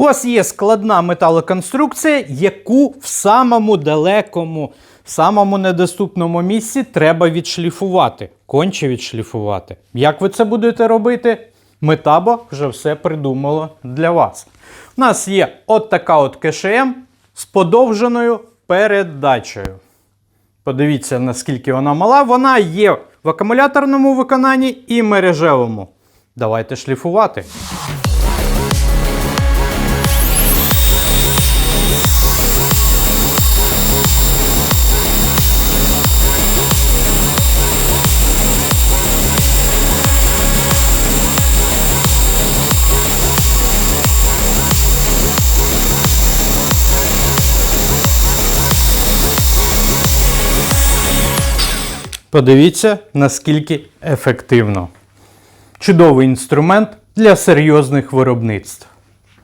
У вас є складна металоконструкція, яку в самому далекому, самому недоступному місці треба відшліфувати, конче відшліфувати. Як ви це будете робити? Метабо вже все придумало для вас. У нас є от така от КШМ з подовженою передачею. Подивіться, наскільки вона мала. Вона є в акумуляторному виконанні і мережевому. Давайте шліфувати. Подивіться, наскільки ефективно. Чудовий інструмент для серйозних виробництв.